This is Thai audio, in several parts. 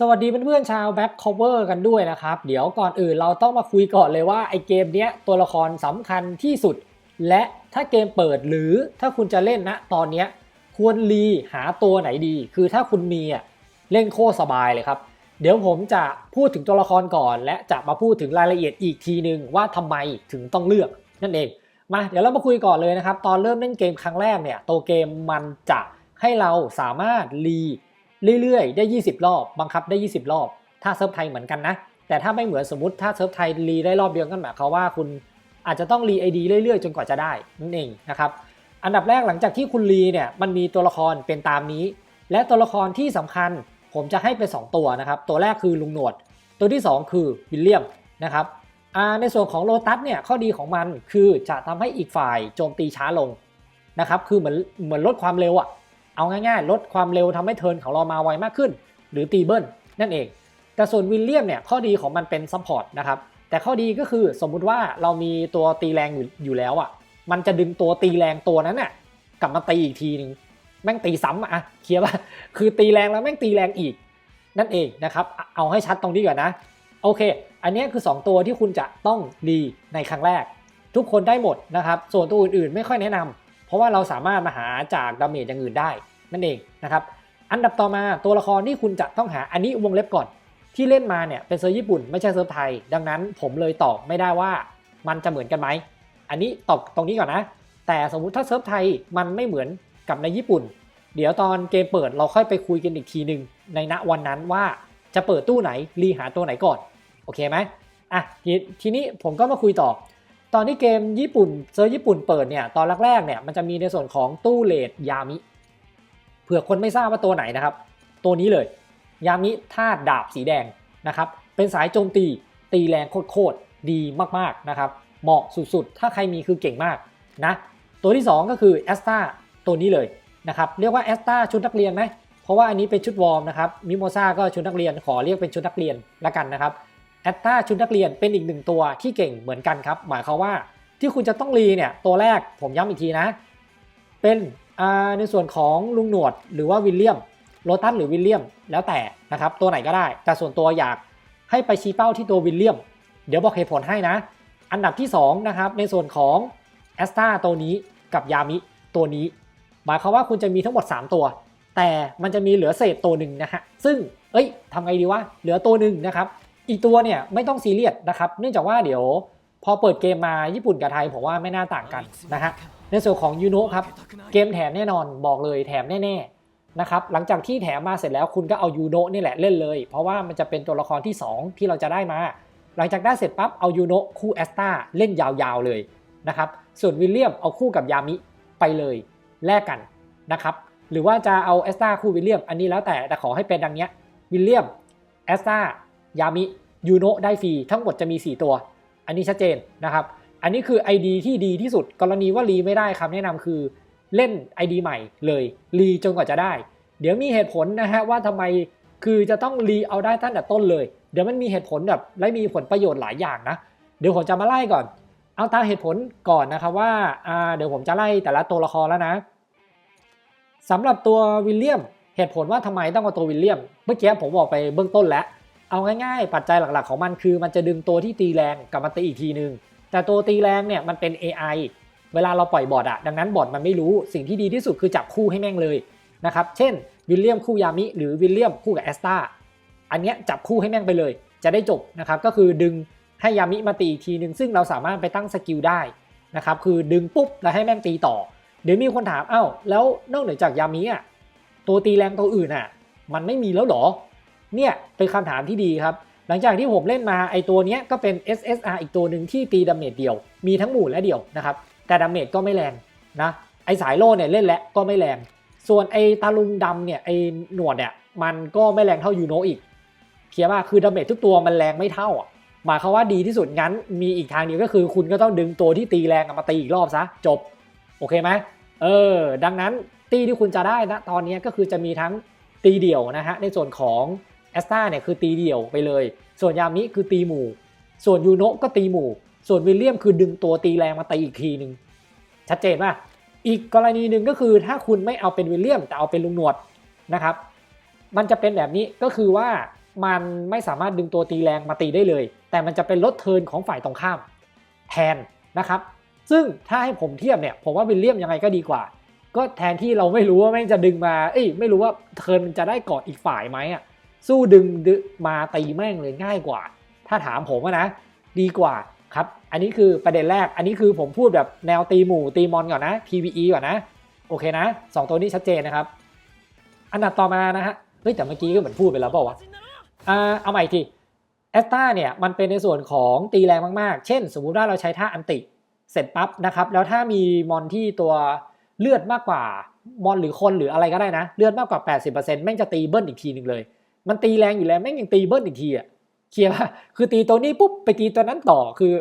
สวัสดีเพื่อนๆชาวแบ็คคอเวอร์กันด้วยนะครับ เดี๋ยวก่อนอื่นเราต้องมาคุยก่อนเลยว่าไอเกมเนี้ยตัวละครสำคัญที่สุด และถ้าเกมเปิดหรือถ้าคุณจะเล่นนะตอนเนี้ยควรรีหาตัวไหนดี คือถ้าคุณมีอะเล่นโคตรสบายเลยครับ เดี๋ยวผมจะพูดถึงตัวละครก่อน และจะมาพูดถึงรายละเอียดอีกทีนึงว่าทำไมถึงต้องเลือกนั่นเองมาเดี๋ยวเรามาคุยก่อนเลยนะครับ ตอนเริ่มเล่นเกมครั้งแรกเนี่ยตัวเกมมันจะให้เราสามารถรี เรื่อยๆ ได้ 20 รอบ บังคับได้ 20 รอบ ถ้าเซิร์ฟไทยเหมือนกันนะ แต่ถ้าไม่เหมือนสมมติถ้าเซิร์ฟไทยรีได้รอบเดียวกันหมายความว่าคุณอาจจะต้องรีไอดีเรื่อยๆ จนกว่าจะได้นั่นเองนะครับ อันดับแรกหลังจากที่คุณรีเนี่ยมันมีตัวละครเป็นตามนี้ และตัวละครที่สำคัญผมจะให้เป็น2ตัวนะครับ ตัวแรกคือลุงหนวด ตัวที่ 2 คือวิลเลียมนะครับในส่วนของโลตัสเนี่ยข้อดีของมันคือจะทำให้อีกฝ่ายโจมตีช้าลงนะครับ คือเหมือนเหมือนลดความเร็วอะ เอาง่ายๆ ลดความเร็วทำให้เทิร์นของเรามาไวมากขึ้น หรือตีเบิลนั่นเอง แต่ส่วนวิลเลียมเนี่ยข้อดีของมันเป็นซัพพอร์ตนะครับแต่ข้อดีก็คือสมมุติว่าเรามีตัวตีแรงอยู่อยู่แล้วอะมันจะดึงตัวตีแรงตัวนั้นน่ะกลับมาตีอีกทีหนึ่งแม่งตีซ้ำอะเคลียร์ป่ะคือตีแรงแล้วแม่งตีแรงอีก นั่นเองนะครับเอาให้ชัดตรงนี้ก่อนนะโอเค อันนี้คือ 2 ตัวที่คุณจะต้องรีในครั้งแรก ทุกคนได้หมดนะครับ ส่วนตัวอื่นๆ ไม่ค่อยแนะนำ เพราะว่าเราสามารถมาหาจากดาเมจอย่างอื่นได้นั่นเองนะครับอันดับต่อมาตัวละครที่คุณจะต้องหาอันนี้วงเล็บก่อน ที่เล่นมาเนี่ยเป็นเซิร์ฟญี่ปุ่นไม่ใช่เซิร์ฟไทย ดังนั้นผมเลยตอบไม่ได้ว่ามันจะเหมือนกันไหมอันนี้ตอบตรงนี้ก่อนนะ แต่สมมุติถ้าเซิร์ฟไทยมันไม่เหมือนกับในญี่ปุ่น เดี๋ยวตอนเกมเปิดเราค่อยไปคุยกันอีกทีหนึ่งในณวันนั้นว่าจะเปิดตู้ไหนรีหาตัวไหนก่อนโอเคไหมอะททีนี้ผมก็มาคุยต่อ ตอนที่เกมญี่ปุ่นเซิร์ฟญี่ปุ่นเปิดเนี่ยตอนแรกๆเนี่ยมันจะมีในส่วนของตู้เลดยามิเผื่อคนไม่ทราบว่าตัวไหนนะครับ ตัวนี้เลยยามิธาตุดาบสีแดงนะครับเป็นสายโจมตีตีแรงโคตรๆดีมากๆนะครับเหมาะสุดๆ ถ้าใครมีคือเก่งมากนะตัวที่ 2 ก็คือแอสตาตัวนี้เลยนะครับเรียกว่าแอสตาชุดนักเรียนไหมเพราะว่าอันนี้เป็นชุดวอร์มนะครับมิโมซาก็ชุดนักเรียนขอเรียกเป็นชุดนักเรียนละกันนะครับ แอตตาชุดนักเรียนเป็นอีกหนึ่งตัวที่เก่งเหมือนกันครับ หมายความว่าที่คุณจะต้องรีเนี่ยตัวแรกผมย้ำอีกทีนะ เป็นในส่วนของลุงหนวดหรือว่าวิลเลียมโรตัสหรือวิลเลียมแล้วแต่นะครับตัวไหนก็ได้ แต่ส่วนตัวอยากให้ไปชี้เป้าที่ตัววิลเลียม เดี๋ยวบอกเหตุผลให้นะ อันดับที่2นะครับในส่วนของแอสตาตัวนี้กับยามิตัวนี้ หมายความว่าคุณจะมีทั้งหมด 3 ตัว แต่มันจะมีเหลือเศษตัวหนึ่งนะฮะซึ่งเอ้ยทำไงดีวะเหลือตัวหนึ่งนะครับ อีกตัวเนี่ยไม่ต้องซีเรียสนะครับ เนื่องจากว่าเดี๋ยวพอเปิดเกมมาญี่ปุ่นกับไทยผมว่าไม่น่าต่างกันนะฮะในส่วนของยูโนะครับเกมแถมแน่นอนบอกเลยแถมแน่ๆนะครับหลังจากที่แถมมาเสร็จแล้วคุณก็เอายูโนะนี่แหละเล่นเลย เพราะว่ามันจะเป็นตัวละครที่ 2 ที่เราจะได้มา หลังจากได้เสร็จปั๊บเอายูโนะคู่แอสตาเล่นยาวๆเลยนะครับส่วนวิลเลียมเอาคู่กับยามิไปเลยแลกกันนะครับหรือว่าจะเอาแอสตาคู่วิลเลียมอันนี้แล้วแต่แต่ขอให้เป็นดังเนี้ยวิลเลียมแอสตา ยามิยูโนะได้ฟรีทั้งหมดจะมี 4 ตัว อันนี้ชัดเจนนะครับ อันนี้คือ ID ที่ดีที่สุด กรณีว่ารีไม่ได้คำแนะนำคือเล่น ID ใหม่เลยรีจนกว่าจะได้ เดี๋ยวมีเหตุผลนะฮะว่าทำไมคือจะต้องรีเอาได้ตั้งแต่ต้นเลย เดี๋ยวมันมีเหตุผลแบบและมีผลประโยชน์หลายอย่างนะ เดี๋ยวผมจะมาไล่ก่อน เอาตามเหตุผลก่อนนะครับว่าอ่าเดี๋ยวผมจะไล่แต่ละตัวละครแล้วนะสำหรับตัววิลเลียมเหตุผลว่าทำไมต้องเอาตัววิลเลียม เมื่อกี้ผมบอกไปเบื้องต้นแล้ว เอาง่ายๆ ปัจจัยหลักๆ ของมันคือมันจะดึงตัวที่ตีแรงกลับมาตีอีกทีนึง แต่ตัวตีแรงเนี่ยมันเป็น AI เวลาเราปล่อยบอทอะดังนั้นบอทมันไม่รู้สิ่งที่ดีที่สุดคือจับคู่ให้แม่งเลยนะครับเช่นวิลเลียมคู่ยามิหรือวิลเลียมคู่กับแอสตาอันเนี้ยจับคู่ให้แม่งไปเลย จะได้จบนะครับก็คือดึงให้ยามิมาตีอีกทีนึง ซึ่งเราสามารถไปตั้งสกิลได้นะครับคือดึงปุ๊บแล้วให้แม่งตีต่อ เดี๋ยวมีคนถามเอ้าแล้วนอกเหนือจากยามิอะตัวตีแรงตัวอื่นอะมันไม่มีแล้วหรอ เนี่ยเป็นคำถามที่ดีครับหลังจากที่ผมเล่นมาไอตัวนี้ก็เป็น SSR อีกตัวหนึ่งที่ตีดาเมจเดียว มีทั้งหมู่และเดียวนะครับแต่ดาเมจก็ไม่แรงนะไอสายโล่เนี่ยเล่นแล้วก็ไม่แรง ส่วนไอตาลุงดำเนี่ยไอหนวดเนี่ยมันก็ไม่แรงเท่ายูโนอีกเคลียร์ว่าคือดาเมจทุกตัวมันแรงไม่เท่าอะหมายความว่าดีที่สุดงั้นมีอีกทางเดียวก็คือ คุณก็ต้องดึงตัวที่ตีแรงมาตีอีกรอบซะจบโอเคไหมเออดังนั้นตีที่คุณจะได้นะตอนนี้ก็คือจะมีทั้งตีเดี่ยวนะฮะในส่วนของ แอสตาเนี่ยคือตีเดี่ยวไปเลย ส่วนยามิคือตีหมู่ ส่วนยูโนะก็ตีหมู่ ส่วนวิลเลียมคือดึงตัวตีแรงมาตีอีกทีหนึ่งชัดเจนป่ะอีกกรณีหนึ่งก็คือถ้าคุณไม่เอาเป็นวิลเลียมแต่เอาเป็นลุงหนวดนะครับ มันจะเป็นแบบนี้ก็คือว่ามันไม่สามารถดึงตัวตีแรงมาตีได้เลย แต่มันจะเป็นลดเทินของฝ่ายตรงข้ามแทนนะครับ ซึ่งถ้าให้ผมเทียบเนี่ยผมว่าวิลเลียมยังไงก็ดีกว่า ก็แทนที่เราไม่รู้ว่าแม่งจะดึงมา เอ้ยไม่รู้ว่าเทินมันจะได้กอดอีกฝ่ายไหมอะ สู้ดึงดมาตีแม่งเลยง่ายกว่า ถ้าถามผมนะ ดีกว่าครับ อันนี้คือประเด็นแรก อันนี้คือผมพูดแบบแนวตีหมู่ตีมอนก่อนนะ PVE ก่อนนะ โอเคนะสองตัวนี้ชัดเจนนะครับ อันดับต่อมานะฮะ เฮ้ยแต่เมื่อกี้ก็เหมือนพูดไปแล้วเปล่าวะอ่าเอาใหม่อีกทีแอสตาเนี่ยมันเป็นในส่วนของตีแรงมากๆ เช่น สมมุติว่าเราใช้ท่าอันติ เสร็จปั๊บนะครับ แล้วถ้ามีมอนที่ตัวเลือดมากกว่ามอนหรือคนหรืออะไรก็ได้นะ เลือดมากกว่า 80%แม่งจะตีเบิ้ลอีกทีหนึ่งเลย มันตีแรงอยู่แล้วแม่งยังตีเบิ้ลอีกทีอะเคลียร์ป่ะคือตีตัวนี้ปุ๊บไปตีตัวนั้นต่อคือ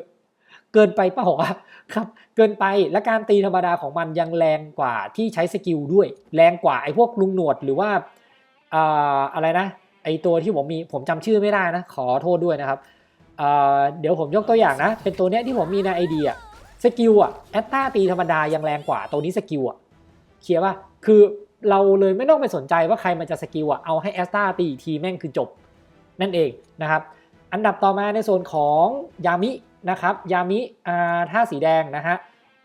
เกินไปปล่าวะครับ เกินไปและการตีธรรมดาของมันยังแรงกว่าที่ใช้สกิลด้วย แรงกว่าไอ้พวกลุงหนวดหรือว่าอ่อะไรนะ ไอตัวที่ผมมีผมจำชื่อไม่ได้นะ ขอโทษด้วยนะครับเเดี๋ยวผมยกตัวอย่างนะ เป็นตัวเนี้ยที่ผมมีในไอเดียสกิลอะแอตตาตีธรรมดายังแรงกว่าตัวนี้สกิลอะเคลียร์ป่ะคือ เราเลยไม่ต้องไปสนใจว่าใครมันจะสกิลอะเอาให้แอตตาตีทีแม่งคือจบนั่นเองนะครับ อันดับต่อมาในโซนของยามินะครับยามิอ่าท่าสีแดงนะฮะ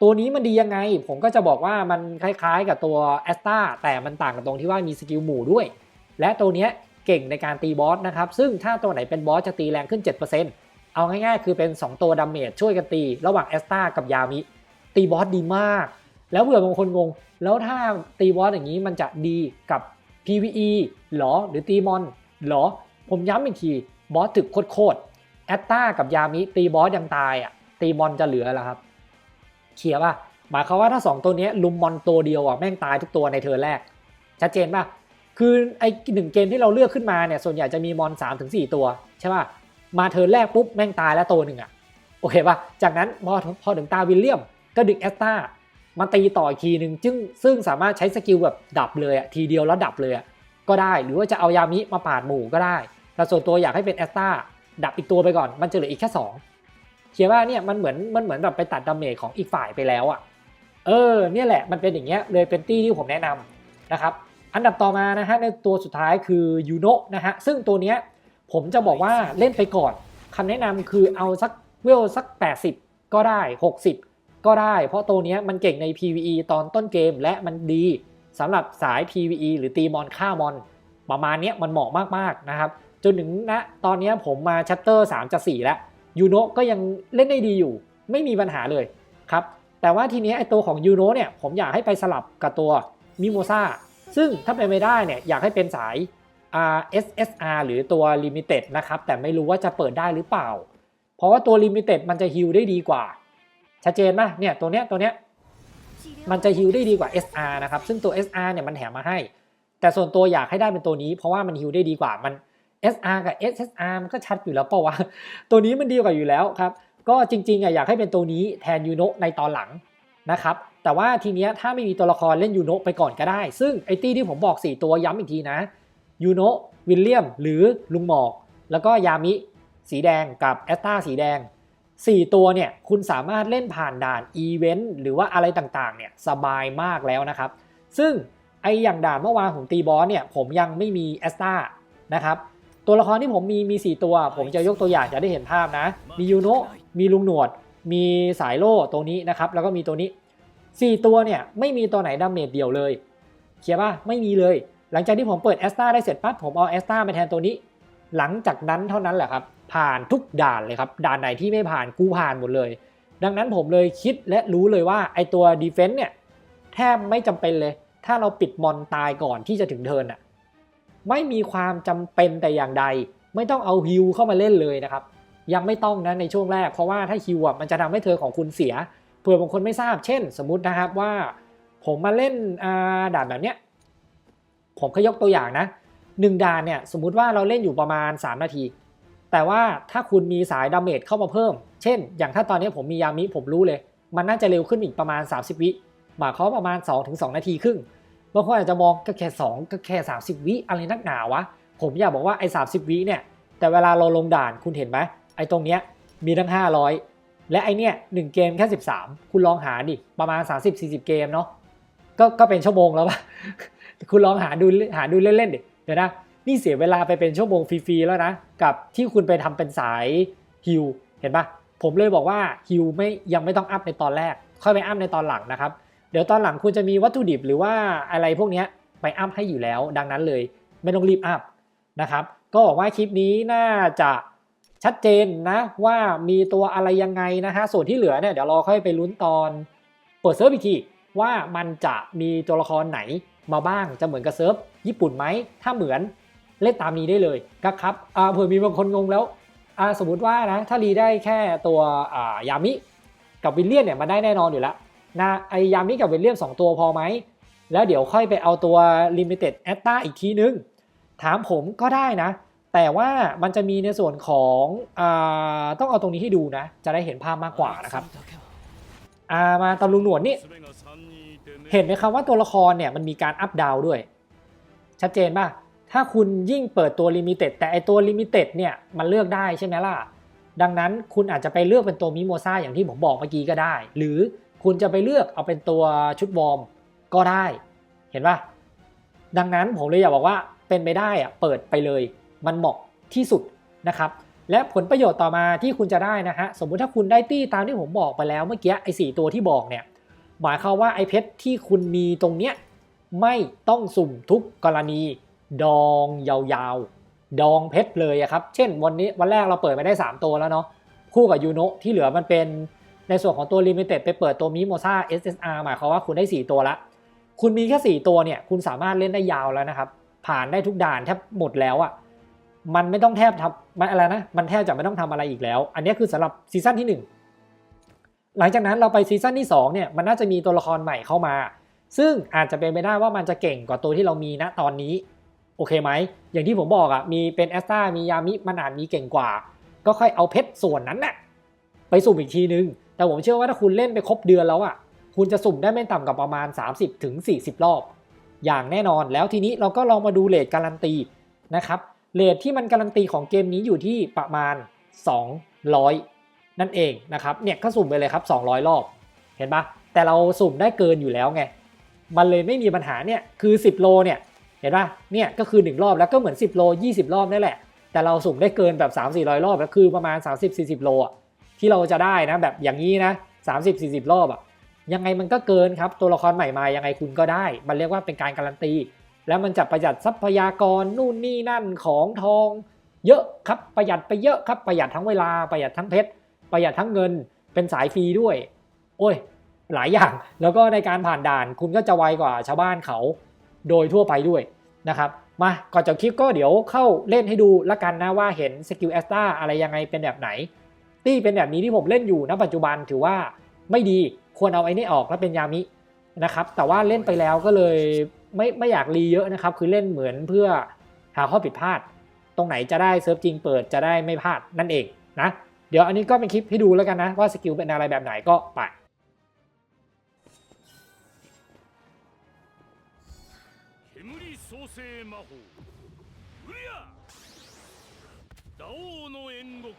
ตัวนี้มันดียังไง ผมก็จะบอกว่ามันคล้ายๆ กับตัวแอสตาแต่มันต่างกันตรงที่ว่ามีสกิลหมู่ด้วย และตัวเนี้ยเก่งในการตีบอสนะครับ ซึ่งถ้าตัวไหนเป็นบอสจะตีแรงขึ้น 7%เอาง่ายๆ คือเป็น 2 ตัวดาเมจช่วยกันตี ระหว่างแอสตากับยามิ ตีบอสดีมาก แล้วเผื่อบางคนงง แล้วถ้าตีบอสอย่างนี้มันจะดีกับ PVE หรอหรือตีมอนหรอ ผมย้ำอีกทีบอสถึกโคตรแอตตากับยามิตีบอสยังตายอะตีมอนจะเหลือแล้วครับเคลียร์ป่ะหมายความว่าถ้า 2 ตัวนี้ลุมมอนตัวเดียวอะแม่งตายทุกตัวในเทิร์แรก ชัดเจนป่ะคือไอ้หนึ่งเกมที่เราเลือกขึ้นมาเนี่ยส่วนใหญ่จะมีมอน3าถึงสตัวใช่ป่ะมาเทิร์แรกปุ๊บแม่งตายแล้วตัวหนึ่งอะโอเคป่ะจากนั้นพอพอถึงตาวิลเลียมก็ดึงแอสตา มาตีต่ออีกทีหนึ่งซึ่งซึ่งสามารถใช้สกิลแบบดับเลยอะทีเดียวแล้วดับเลยอะก็ได้หรือว่าจะเอายามิมาปาดหมู่ก็ได้ แต่ส่วนตัวอยากให้เป็นแอสตาดับอีกตัวไปก่อน มันจะเหลืออีกแค่ 2เขียนว่าเนี่ยมันเหมือนมันเหมือนแบบไปตัดดาเมจของอีกฝ่ายไปแล้วอะเออเนี่ยแหละมันเป็นอย่างเงี้ยเลยเป็นตี้ที่ผมแนะนำนะครับอันดับต่อมานะฮะในตัวสุดท้ายคือยูโนะนะฮะซึ่งตัวเนี้ยผมจะบอกว่าเล่นไปก่อนคำแนะนำคือเอาสักเวลสัก 80 ก็ได้ 60 ก็ได้ เพราะตัวนี้มันเก่งใน PVE ตอนต้นเกมและมันดีสำหรับสาย PVE หรือตีมอนฆ่ามอน ประมาณนี้มันเหมาะมากๆนะครับจนถึงณตอนนี้ผมมาชัปเตอร์3จะ4แล้วยูโนะก็ยังเล่นได้ดีอยู่ ไม่มีปัญหาเลยครับแต่ว่าทีนี้ไอตัวของยูโนะเนี่ยผมอยากให้ไปสลับกับตัวมิโมซาซึ่งถ้าเป็นไม่ได้เนี่ยอยากให้เป็นสาย R SSR หรือตัว Limited นะครับ แต่ไม่รู้ว่าจะเปิดได้หรือเปล่า เพราะว่าตัว Limited มันจะฮิลได้ดีกว่า ชัดเจนไหมเนี่ยตัวเนี้ยตัวเนี้ยมันจะฮิลได้ดีกว่า SR นะครับ ซึ่งตัว SR เนี่ยมันแถมมาให้ แต่ส่วนตัวอยากให้ได้เป็นตัวนี้ เพราะว่ามันฮิลได้ดีกว่ามัน SR กับ SSR มันก็ชัดอยู่แล้วเปล่าวะตัวนี้มันดีกว่าอยู่แล้วครับ ก็จริงๆอะอยากให้เป็นตัวนี้แทนยูโนในตอนหลังนะครับ แต่ว่าทีเนี้ยถ้าไม่มีตัวละครเล่นยูโนไปก่อนก็ได้ ซึ่งไอตี้ที่ผมบอก 4 ตัวย้ำอีกทีนะยูโนวิลเลียมหรือลุงหมอก แล้วก็ยามิสีแดงกับแอสตาสีแดง 4 ตัวเนี่ยคุณสามารถเล่นผ่านด่านอีเวนต์หรือว่าอะไรต่างๆเนี่ยสบายมากแล้วนะครับ ซึ่งไออย่างด่านเมื่อวานของตีบอสเนี่ยผมยังไม่มีแอสตานะครับตัวละครที่ผมมีมี 4 ตัว ผมจะยกตัวอย่างจะได้เห็นภาพนะ มียูโนะมีลุงหนวด มีสายโล่ตัวนี้นะครับแล้วก็มีตัวนี้ 4 ตัวเนี่ยไม่มีตัวไหนดาเมจเดียวเลยเคลียร์ป่ะไม่มีเลย หลังจากที่ผมเปิดแอสตาได้เสร็จปั๊บผมเอาแอสตามาแทนตัวนี้ หลังจากนั้นเท่านั้นแหละครับ ผ่านทุกด่านเลยครับ ด่านไหนที่ไม่ผ่านกูผ่านหมดเลย ดังนั้นผมเลยคิดและรู้เลยว่าไอตัวดีเฟนต์เนี่ยแทบไม่จำเป็นเลย ถ้าเราปิดมอนตายก่อนที่จะถึงเทิร์นอะไม่มีความจำเป็นแต่อย่างใด ไม่ต้องเอาฮิวเข้ามาเล่นเลยนะครับ ยังไม่ต้องนะในช่วงแรกเพราะว่าถ้าฮิวอะมันจะทำให้เธอของคุณเสียเผื่อบางคนไม่ทราบเช่น สมมุตินะครับว่า ผมมาเล่นด่านแบบเนี้ยผมก็ยกตัวอย่างนะหนึ่งด่านเนี่ยสมมุติว่าเราเล่นอยู่ประมาณ 3 นาที แต่ว่าถ้าคุณมีสายดาเมจเข้ามาเพิ่ม เช่น อย่างถ้าตอนนี้ผมมียามิผมรู้เลย มันน่าจะเร็วขึ้นอีกประมาณ 30 วิหมายความประมาณ 2-2 นาทีครึ่งบางคนอาจจะมองก็แค่ 2 ก็แค่ 30 วิอะไรนักหนาวะ ผมอยากบอกว่าไอ้30 วิเนี่ย แต่เวลาเราลงด่านคุณเห็นไหมไอ้ตรงเนี้ยมีทั้ง 500 และไอเนี้ยหนึ่งเกมแค่ 13 คุณลองหาดิประมาณ 30-40 เกมเนาะก็ก็เป็นชั่วโมงแล้วปะคุณลองหาดูหาดูเล่นๆดิเดี๋ยวนะ นี่เสียเวลาไปเป็นชั่วโมงฟรีๆแล้วนะ กับที่คุณไปทำเป็นสายฮิวเห็นปะผมเลยบอกว่าฮิวไม่ยังไม่ต้องอัพในตอนแรก ค่อยไปอัพในตอนหลังนะครับ เดี๋ยวตอนหลังคุณจะมีวัตถุดิบหรือว่าอะไรพวกนี้ไปอัพให้อยู่แล้ว ดังนั้นเลยไม่ต้องรีบอัพนะครับ ก็บอกว่าคลิปนี้น่าจะชัดเจนนะว่ามีตัวอะไรยังไงนะฮะส่วนที่เหลือเนี่ยเดี๋ยวเราค่อยไปลุ้นตอนเปิดเซิร์ฟอีกทีว่ามันจะมีตัวละครไหนมาบ้างจะเหมือนกับเซิร์ฟญี่ปุ่นไหมถ้าเหมือน เล่นตามนี้ได้เลยก็ครับเผื่อมีบางคนงงแล้วสมมติว่านะถ้ารีได้แค่ตัวยามิกับวิลเลียนเนี่ยมาได้แน่นอนอยู่แล้วนะไอยามิกับวิลเลียนสองตัวพอไหม แล้วเดี๋ยวค่อยไปเอาตัว Limited a t t a อีกทีนึง ถามผมก็ได้นะ แต่ว่ามันจะมีในส่วนของอต้องเอาตรงนี้ให้ดูนะ จะได้เห็นภาพมากกว่านะครับามาตำลุงหนวดนี่ เห็นไหมครับว่าตัวละครเนี่ยมันมีการอัพดาวด้วย ชัดเจนป่ะ ถ้าคุณยิ่งเปิดตัวลิมิเต็ดแต่ไอตัวลิมิเต็ดเนี่ยมันเลือกได้ใช่ไหมล่ะ ดังนั้นคุณอาจจะไปเลือกเป็นตัวมิโมซ่าอย่างที่ผมบอกเมื่อกี้ก็ได้ หรือคุณจะไปเลือกเอาเป็นตัวชุดวอร์มก็ได้ เห็นป่ะดังนั้นผมเลยอยากบอกว่าเป็นไปได้อะเปิดไปเลย มันเหมาะที่สุดนะครับและผลประโยชน์ต่อมาที่คุณจะได้นะฮะสมมุติถ้าคุณได้ตี้ตามที่ผมบอกไปแล้วเมื่อกี้ไอ้สตัวที่บอกเนี่ยหมายความว่าไอ้เพชรที่คุณมีตรงเนี้ยไม่ต้องสุ่มทุกกรณี ดองยาวๆ ดองเพชรเลยครับ เช่นวันนี้วันแรกเราเปิดไปได้ 3 ตัวแล้วเนาะคู่กับยูโนะที่เหลือมันเป็นในส่วนของตัวลิมิเต็ดไปเปิดตัวมิโมซ่า SSR หมายความว่าคุณได้ 4 ตัวละ คุณมีแค่ 4 ตัวเนี่ยคุณสามารถเล่นได้ยาวแล้วนะครับ ผ่านได้ทุกด่านแทบหมดแล้วอะ่ะมันไม่ต้องแทบทำมันอะไรนะมันแทบจะไม่ต้องทำอะไรอีกแล้ว อันนี้คือสำหรับซีซั่นที่ 1 หลังจากนั้นเราไปซีซั่นที่2เนี่ยมันน่าจะมีตัวละครใหม่เข้ามา ซึ่งอาจจะเป็นไปได้ว่ามันจะเก่งกว่าตัวที่เรามีณตอนนี้ โอเคไหม อย่างที่ผมบอกอะ่ะมีเป็นแอสตามียามิมันอาจมีเก่งกว่า ก็ค่อยเอาเพชรส่วนนั้นน่ะไปสุ่มอีกทีนึง แต่ผมเชื่อว่าถ้าคุณเล่นไปครบเดือนแล้วอะคุณจะสุ่มได้ไม่ต่ำกว่าประมาณ 30ถึง40รอบ อย่างแน่นอนแล้วทีนี้เราก็ลองมาดูเลทการันตีนะครับเลทที่มันการันตีของเกมนี้อยู่ที่ประมาณ 200 นั่นเองนะครับเนี่ยก็สุ่มไปเลยครับ 200 รอบเห็นปะแต่เราสุ่มได้เกินอยู่แล้วไงมันเลยไม่มีปัญหาเนี่ยคือ 10 โลเนี่ย เห็นปะเนี่ยก็คือ 1 รอบแล้วก็เหมือน 10 โล 20 รอบนั่นแหละ แต่เราสุ่มได้เกินแบบ3 400 รอบก็คือประมาณ 30-40 โลอะที่เราจะได้นะแบบอย่างนี้นะ30-40 รอบอะยังไงมันก็เกินครับตัวละครใหม่มายังไงคุณก็ได้ มันเรียกว่าเป็นการการันตี แล้วมันจะประหยัดทรัพยากรนู่นนี่นั่นของทอง เยอะครับประหยัดไปเยอะครับประหยัดทั้งเวลาประหยัดทั้งเพชรประหยัดทั้งเงินเป็นสายฟรีด้วย โอ้ยหลายอย่างแล้วก็ในการผ่านด่านคุณก็จะไวกว่าชาวบ้านเขา โดยทั่วไปด้วยนะครับมาก่อนจบคลิปก็เดี๋ยวเข้าเล่นให้ดูละกันนะว่าเห็นสกิลแอสตาอะไรยังไงเป็นแบบไหนตี้เป็นแบบนี้ที่ผมเล่นอยู่ณปัจจุบันถือว่าไม่ดีควรเอาไอ้นี่ออกแล้วเป็นยามินะครับแต่ว่าเล่นไปแล้วก็เลยไม่ไม่อยากรีเยอะนะครับคือเล่นเหมือนเพื่อหาข้อผิดพลาด ตรงไหนจะได้เซิร์ฟจริงเปิดจะได้ไม่พลาดนั่นเองนะเดี๋ยวอันนี้ก็เป็นคลิปให้ดูแล้วกันนะว่าสกิลเป็นอะไรแบบไหนก็ไป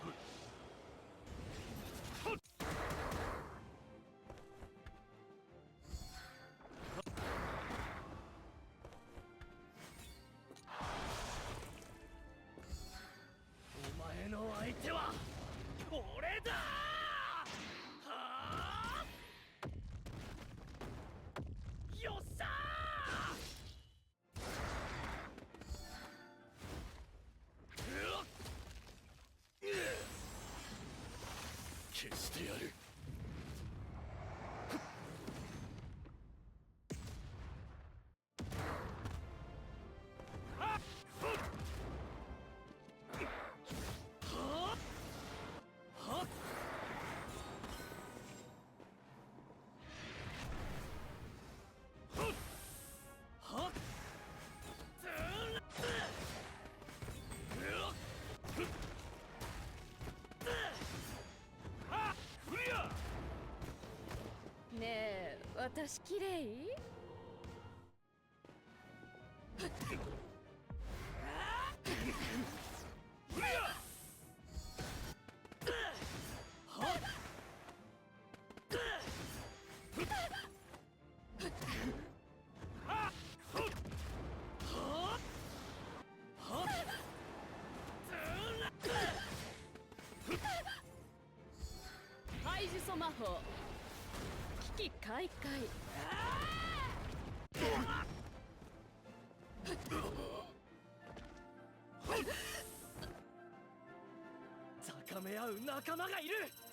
open. 消してやる。私綺麗？魔法危機開会。高め合う仲間がいる。